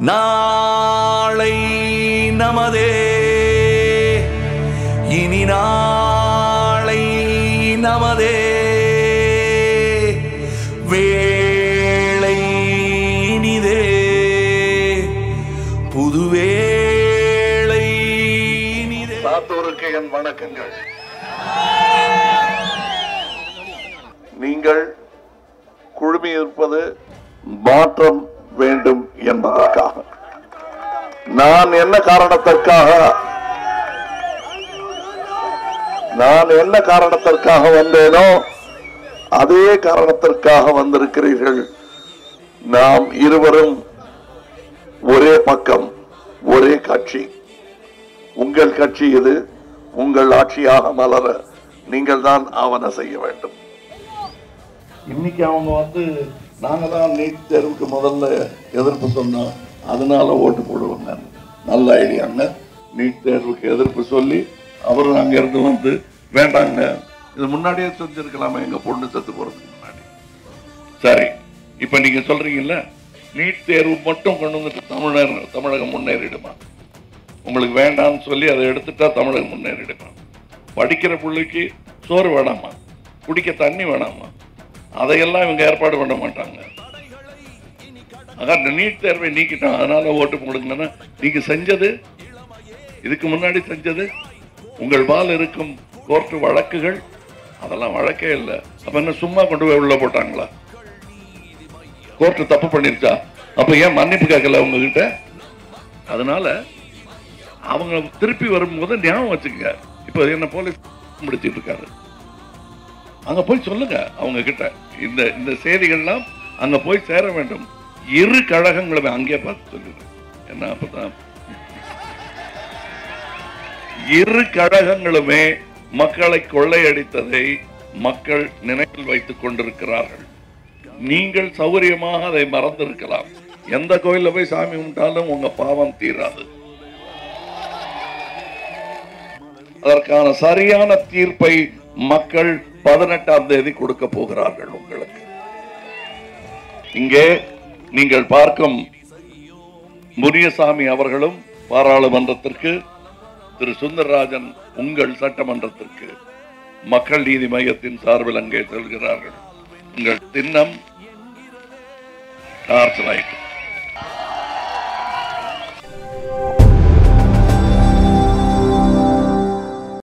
நாளை நமதே. இனி நாளை நமதே. வேளை இனிதே. புதுவேளை இனிதே. சாத்தோருக்கு என் வணக்கங்கள். நீங்கள் குழுமி இருப்பது மாற்றம் வேண்டும். என்பதற்காக நான் என்ன காரணத்திற்காக? நான் என்ன காரணத்திற்காக வந்தேனோ அதே காரணத்திற்காக வந்திருக்கிறீர்கள். நாம் இருவரும் ஒரே பக்கம் ஒரே கட்சி. உங்கள் கட்சி இது உங்கள் ஆட்சியாக மலர நீங்கள் தான் ஆவண செய்ய வேண்டும். இன்னைக்கு அவங்க வந்து நாங்கள் தான் நீட் தேர்வுக்கு முதல்ல எதிர்ப்பு சொன்னோம் அதனால ஓட்டு போடுவாங்க நல்ல ஐடியாங்க நீட் தேர்வுக்கு எதிர்ப்பு சொல்லி அவரும் அங்கேருந்து வந்து வேண்டாங்க இது முன்னாடியே செஞ்சிருக்கலாமா எங்கள் பொண்ணு செத்து போகிறதுக்கு முன்னாடி. சரி இப்போ நீங்கள் சொல்கிறீங்கல்ல நீட் தேர்வு மட்டும் கொண்டு வந்துட்டு தமிழர் தமிழகம் முன்னேறிடுமா? உங்களுக்கு வேண்டாம்னு சொல்லி அதை எடுத்துட்டா தமிழகம் முன்னேறிடுமா? படிக்கிற பிள்ளைக்கு சோறு வேணாமா? குடிக்க தண்ணி வேணாமா? அதையெல்லாம் இவங்க ஏற்பாடு பண்ண மாட்டாங்க. அதான் இந்த நீட் தேர்வை நீக்கிட்டோம் அதனால ஓட்டு போடுங்கன்னா நீங்க செஞ்சது இதுக்கு முன்னாடி செஞ்சது உங்கள் பால் இருக்கும் கோர்ட்டு வழக்குகள் அதெல்லாம் வழக்கே இல்லை. அப்ப என்ன சும்மா கொண்டு போய் உள்ள போட்டாங்களா? கோர்ட்டு தப்பு பண்ணிருச்சா? அப்ப ஏன் மன்னிப்பு கேட்கல உங்ககிட்ட? அதனால அவங்க திருப்பி வரும்போது ஞாபகம் வச்சுக்கங்க. இப்ப என்ன போலீஸ் முடிச்சிட்டு இருக்காரு. அங்க போய் சொல்லுங்க அவங்க கிட்ட. இந்த இந்த செய்திகள்லாம் அங்க போய் சேர வேண்டும். இரு கழகங்களுமே அங்கே பார்த்து சொல்லுங்க. என்ன அப்பதான். இரு கழகங்களுமே மக்களை கொள்ளையடித்ததை மக்கள் நினைவில் வைத்துக் கொண்டிருக்கிறார்கள். நீங்கள் சௌகரியமாக அதை மறந்திருக்கலாம். எந்த கோயில போய் சாமி கும்பிட்டாலும் உங்க பாவம் தீராது. அதற்கான சரியான தீர்ப்பை மக்கள் பதினெட்டாம் தேதி கொடுக்க போகிறார்கள் உங்களுக்கு. இங்கே நீங்கள் பார்க்கும் முனியசாமி அவர்களும் பாராளுமன்றத்திற்கு திரு சுந்தரராஜன் உங்கள் சட்டமன்றத்திற்கு மக்கள் நீதி மையத்தின் சார்பில் அங்கே செல்கிறார்கள். உங்கள் திண்ணம் டார்ச் லைட்.